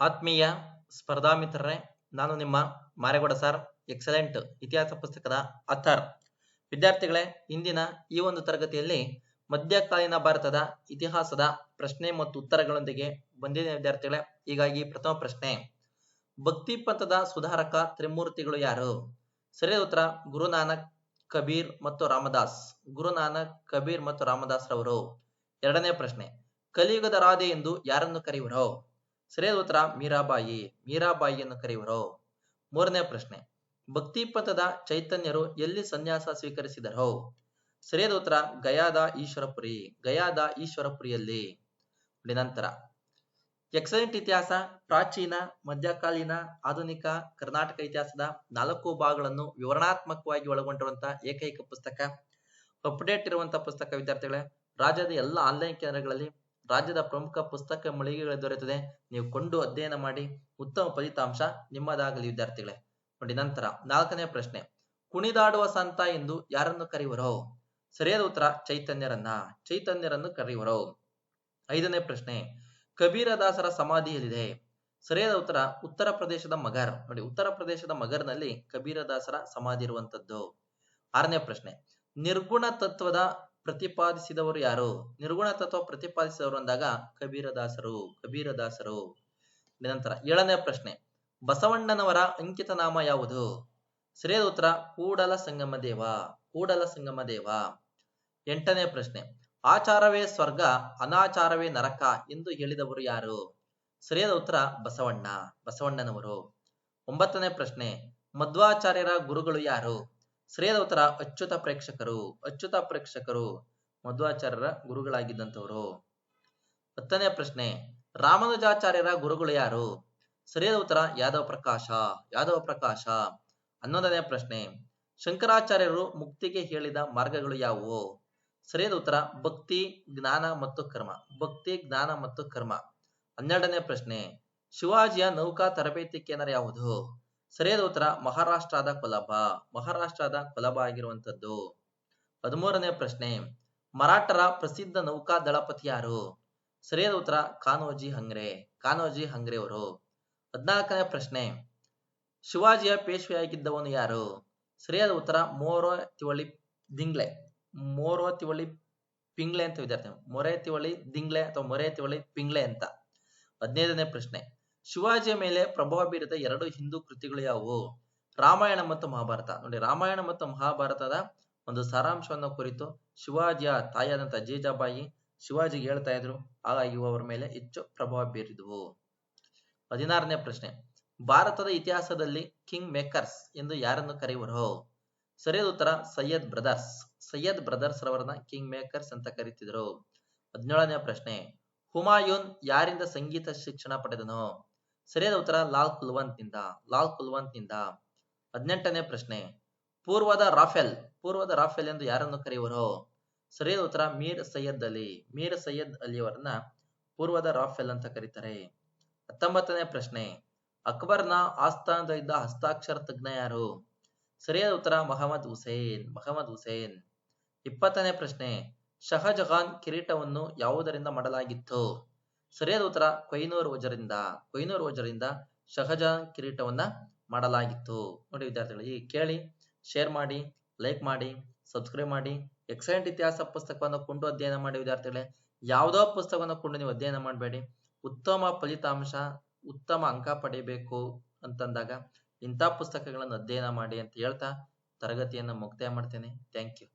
ಆತ್ಮೀಯ ಸ್ಪರ್ಧಾ ಮಿತ್ರರೇ, ನಾನು ನಿಮ್ಮ ಮಾರೇಗೌಡ ಸರ್, ಎಕ್ಸಲೆಂಟ್ ಇತಿಹಾಸ ಪುಸ್ತಕದ ಅಥರ್. ವಿದ್ಯಾರ್ಥಿಗಳೇ, ಇಂದಿನ ಈ ಒಂದು ತರಗತಿಯಲ್ಲಿ ಮಧ್ಯಕಾಲೀನ ಭಾರತದ ಇತಿಹಾಸದ ಪ್ರಶ್ನೆ ಮತ್ತು ಉತ್ತರಗಳೊಂದಿಗೆ ಬಂದಿದೆ ವಿದ್ಯಾರ್ಥಿಗಳೇ, ಹೀಗಾಗಿ ಪ್ರಥಮ ಪ್ರಶ್ನೆ. ಭಕ್ತಿ ಪಂಥದ ಸುಧಾರಕ ತ್ರಿಮೂರ್ತಿಗಳು ಯಾರು? ಸರಿಯಾದ ಉತ್ತರ, ಗುರುನಾನಕ್ ಕಬೀರ್ ಮತ್ತು ರಾಮದಾಸ್. ಗುರುನಾನಕ್ ಕಬೀರ್ ಮತ್ತು ರಾಮದಾಸ್ ರವರು. ಎರಡನೇ ಪ್ರಶ್ನೆ, ಕಲಿಯುಗದ ರಾಧೆ ಎಂದು ಯಾರನ್ನು ಕರೆಯುವರು? ಸರಿಯಾದ ಉತ್ತರ ಮೀರಾಬಾಯಿ ಮೀರಾಬಾಯಿಯನ್ನು ಕರೆಯುವರು. ಮೂರನೇ ಪ್ರಶ್ನೆ. ಭಕ್ತಿ ಪಂಥದ ಚೈತನ್ಯರು ಎಲ್ಲಿ ಸನ್ಯಾಸ ಸ್ವೀಕರಿಸಿದರು? ಸರಿಯಾದ ಉತ್ತರ ಗಯಾದ ಈಶ್ವರಪುರಿ, ಗಯಾದ ಈಶ್ವರಪುರಿಯಲ್ಲಿ. ನಂತರ. ಎಕ್ಸಲೆಂಟ್ ಇತಿಹಾಸ, ಪ್ರಾಚೀನ, ಮಧ್ಯಕಾಲೀನ, ಆಧುನಿಕ, ಕರ್ನಾಟಕ ಇತಿಹಾಸದ ನಾಲ್ಕು ಭಾಗಗಳನ್ನು ವಿವರಣಾತ್ಮಕವಾಗಿ ಒಳಗೊಂಡಿರುವಂತಹ ಏಕೈಕ ಪುಸ್ತಕ, ಅಪ್ಡೇಟ್ ಇರುವಂತಹ ಪುಸ್ತಕ ವಿದ್ಯಾರ್ಥಿಗಳೇ, ರಾಜ್ಯದ ಎಲ್ಲ ಆನ್ಲೈನ್ ಕೇಂದ್ರಗಳಲ್ಲಿ ರಾಜ್ಯದ ಪ್ರಮುಖ ಪುಸ್ತಕ ಮಳಿಗೆಗಳು ದೊರೆತದೆ. ನೀವು ಕೊಂಡು ಅಧ್ಯಯನ ಮಾಡಿ ಉತ್ತಮ ಫಲಿತಾಂಶ ನಿಮ್ಮದಾಗಲಿ, ವಿದ್ಯಾರ್ಥಿಗಳೇ. ನೋಡಿ, ನಂತರ ನಾಲ್ಕನೇ ಪ್ರಶ್ನೆ. ಕುಣಿದಾಡುವ ಸಂತ ಎಂದು ಯಾರನ್ನು ಕರೆಯುವರು? ಸರಿಯಾದ ಉತ್ತರ, ಚೈತನ್ಯರನ್ನ. ಚೈತನ್ಯರನ್ನು ಕರೆಯುವರು. ಐದನೇ ಪ್ರಶ್ನೆ. ಕಬೀರದಾಸರ ಸಮಾಧಿಯಲ್ಲಿದೆ ಸರಿಯಾದ ಉತ್ತರ ಉತ್ತರ ಪ್ರದೇಶದ ಮಗರ್. ನೋಡಿ, ಉತ್ತರ ಪ್ರದೇಶದ ಮಗರ್ನಲ್ಲಿ ಕಬೀರದಾಸರ ಸಮಾಧಿ ಇರುವಂತದ್ದು. ಆರನೇ ಪ್ರಶ್ನೆ. ನಿರ್ಗುಣ ತತ್ವದ ಪ್ರತಿಪಾದಿಸಿದವರು ಯಾರು? ನಿರ್ಗುಣ ತತ್ವ ಪ್ರತಿಪಾದಿಸಿದವರು ಅಂದಾಗ ಕಬೀರದಾಸರು ಕಬೀರದಾಸರು. ನಂತರ ಏಳನೇ ಪ್ರಶ್ನೆ, ಬಸವಣ್ಣನವರ ಅಂಕಿತ ನಾಮ ಯಾವುದು? ಸರಿಯಾದ ಉತ್ತರ, ಕೂಡಲ ಸಂಗಮ ದೇವ, ಕೂಡಲ ಸಂಗಮ ದೇವ. ಎಂಟನೇ ಪ್ರಶ್ನೆ, ಆಚಾರವೇ ಸ್ವರ್ಗ, ಅನಾಚಾರವೇ ನರಕ ಎಂದು ಹೇಳಿದವರು ಯಾರು? ಸರಿಯಾದ ಉತ್ತರ, ಬಸವಣ್ಣ, ಬಸವಣ್ಣನವರು. ಒಂಬತ್ತನೇ ಪ್ರಶ್ನೆ, ಮಧ್ವಾಚಾರ್ಯರ ಗುರುಗಳು ಯಾರು? ಸರಿಯಾದ ಉತ್ತರ ಅಚ್ಯುತ ಪ್ರೇಕ್ಷಕರು ಅಚ್ಯುತ ಪ್ರೇಕ್ಷಕರು, ಮಧ್ವಾಚಾರ್ಯರ ಗುರುಗಳಾಗಿದ್ದಂಥವರು. ಹತ್ತನೇ ಪ್ರಶ್ನೆ, ರಾಮಾನುಜಾಚಾರ್ಯರ ಗುರುಗಳು ಯಾರು? ಸರಿಯಾದ ಉತ್ತರ ಯಾದವ ಪ್ರಕಾಶ ಯಾದವ ಪ್ರಕಾಶ. ಹನ್ನೊಂದನೇ ಪ್ರಶ್ನೆ, ಶಂಕರಾಚಾರ್ಯರು ಮುಕ್ತಿಗೆ ಹೇಳಿದ ಮಾರ್ಗಗಳು ಯಾವುವು? ಸರಿಯಾದ ಉತ್ತರ, ಭಕ್ತಿ, ಜ್ಞಾನ ಮತ್ತು ಕರ್ಮ, ಭಕ್ತಿ, ಜ್ಞಾನ ಮತ್ತು ಕರ್ಮ. ಹನ್ನೆರಡನೇ ಪ್ರಶ್ನೆ, ಶಿವಾಜಿಯ ನೌಕಾ ತರಬೇತಿ ಕೇಂದ್ರ ಯಾವುದು? ಸರಿಯಾದ ಉತ್ತರ, ಮಹಾರಾಷ್ಟ್ರದ ಕೊಲಬ. ಮಹಾರಾಷ್ಟ್ರದ ಕೊಲಬ ಆಗಿರುವಂತದ್ದು ಹದಿಮೂರನೇ ಪ್ರಶ್ನೆ, ಮರಾಠರ ಪ್ರಸಿದ್ಧ ನೌಕಾ ದಳಪತಿ ಯಾರು? ಸರಿಯಾದ ಉತ್ತರ ಕಾನೋಜಿ ಹಂಗ್ರೆ. ಕಾನೋಜಿ ಹಂಗ್ರೆ ಅವರು ಹದಿನಾಲ್ಕನೇ ಪ್ರಶ್ನೆ, ಶಿವಾಜಿಯ ಪೇಶ್ವೆಯಾಗಿದ್ದವನು ಯಾರು? ಸರಿಯಾದ ಉತ್ತರ, ಮೋರೋ ತಿವಳಿ ದಿಂಗ್ಲೆ. ಮೋರೋ ತಿವಳಿ ಪಿಂಗ್ಲೆ ಅಂತ ವಿದ್ಯಾರ್ಥಿ ಮೊರೆ ತಿವಳಿ ದಿಂಗ್ಲೆ ಅಥವಾ ಮೊರೆ ತಿವಳಿ ಪಿಂಗ್ಲೆ ಅಂತ. ಹದಿನೈದನೇ ಪ್ರಶ್ನೆ ಶಿವಾಜಿಯ ಮೇಲೆ ಪ್ರಭಾವ ಬೀರಿದ ಎರಡು ಹಿಂದೂ ಕೃತಿಗಳು ಯಾವುವು? ರಾಮಾಯಣ ಮತ್ತು ಮಹಾಭಾರತ. ನೋಡಿ, ರಾಮಾಯಣ ಮತ್ತು ಮಹಾಭಾರತದ ಒಂದು ಸಾರಾಂಶವನ್ನು ಕುರಿತು ಶಿವಾಜಿಯ ತಾಯಿಯಾದಂತ ಜೀಜಾಬಾಯಿ ಶಿವಾಜಿಗೆ ಹೇಳ್ತಾ ಇದ್ರು. ಹಾಗಾಗಿ ಅವರ ಮೇಲೆ ಹೆಚ್ಚು ಪ್ರಭಾವ ಬೀರಿದವು. ಹದಿನಾರನೇ ಪ್ರಶ್ನೆ. ಭಾರತದ ಇತಿಹಾಸದಲ್ಲಿ ಕಿಂಗ್ ಮೇಕರ್ಸ್ ಎಂದು ಯಾರನ್ನು ಕರೆಯುವರು? ಸರಿಯಾದ ಉತ್ತರ, ಸೈಯದ್ ಬ್ರದರ್ಸ್. ಸೈಯದ್ ಬ್ರದರ್ಸ್ ರವರನ್ನ ಕಿಂಗ್ ಮೇಕರ್ಸ್ ಅಂತ ಕರೀತಿದ್ರು. ಹದಿನೇಳನೇ ಪ್ರಶ್ನೆ. ಹುಮಾಯೂನ್ ಯಾರಿಂದ ಸಂಗೀತ ಶಿಕ್ಷಣ ಪಡೆದನು? ಸರಿಯಾದ ಉತ್ತರ ಲಾಲ್ ಕುಲ್ವಂತ್ನಿಂದ. ಲಾಲ್ ಕುಲ್ವಂತ್ನಿಂದ. ಹದಿನೆಂಟನೇ ಪ್ರಶ್ನೆ. ಪೂರ್ವದ ರಾಫೆಲ್ ಪೂರ್ವದ ರಾಫೆಲ್ ಎಂದು ಯಾರನ್ನು ಕರೆಯುವರು? ಸರಿಯಾದ ಉತ್ತರ ಮೀರ್ ಸೈಯದ್ ಅಲಿ. ಮೀರ್ ಸೈಯದ್ ಅಲಿ ಅವರನ್ನ ಪೂರ್ವದ ರಾಫೆಲ್ ಅಂತ ಕರೀತಾರೆ. ಹತ್ತೊಂಬತ್ತನೇ ಪ್ರಶ್ನೆ. ಅಕ್ಬರ್ನ ಆಸ್ಥಾನದಲ್ಲಿದ್ದ ಹಸ್ತಾಕ್ಷರ ತಜ್ಞ ಯಾರು? ಸರಿಯಾದ ಉತ್ತರ ಮಹಮ್ಮದ್ ಹುಸೇನ್ ಮಹಮ್ಮದ್ ಹುಸೇನ್. ಇಪ್ಪತ್ತನೇ ಪ್ರಶ್ನೆ. ಶಹಜಹಾನ್ ಕಿರೀಟವನ್ನು ಯಾವುದರಿಂದ ಮಾಡಲಾಗಿತ್ತು? ಸರಿಯಾದ ಉತ್ತರ ಕೊಯ್ನೂರ್ ವಜರಿಂದ ಕೊಯ್ನೂರ್ ವಜರಿಂದ ಸಹಜ ಕಿರೀಟವನ್ನ ಮಾಡಲಾಗಿತ್ತು. ನೋಡಿ ವಿದ್ಯಾರ್ಥಿಗಳು, ಈ ಕೇಳಿ ಶೇರ್ ಮಾಡಿ ಲೈಕ್ ಮಾಡಿ ಸಬ್ಸ್ಕ್ರೈಬ್ ಮಾಡಿ. ಎಕ್ಸಲೆಂಟ್ ಇತಿಹಾಸ ಪುಸ್ತಕವನ್ನು ಕೊಂಡು ಅಧ್ಯಯನ ಮಾಡಿ ವಿದ್ಯಾರ್ಥಿಗಳೇ. ಯಾವುದೋ ಪುಸ್ತಕವನ್ನು ಕೊಂಡು ನೀವು ಅಧ್ಯಯನ ಮಾಡಬೇಡಿ. ಉತ್ತಮ ಫಲಿತಾಂಶ, ಉತ್ತಮ ಅಂಕ ಪಡೆಯಬೇಕು ಅಂತಂದಾಗ ಇಂಥ ಪುಸ್ತಕಗಳನ್ನು ಅಧ್ಯಯನ ಮಾಡಿ ಅಂತ ಹೇಳ್ತಾ ತರಗತಿಯನ್ನು ಮುಕ್ತಾಯ ಮಾಡ್ತೇನೆ. Thank you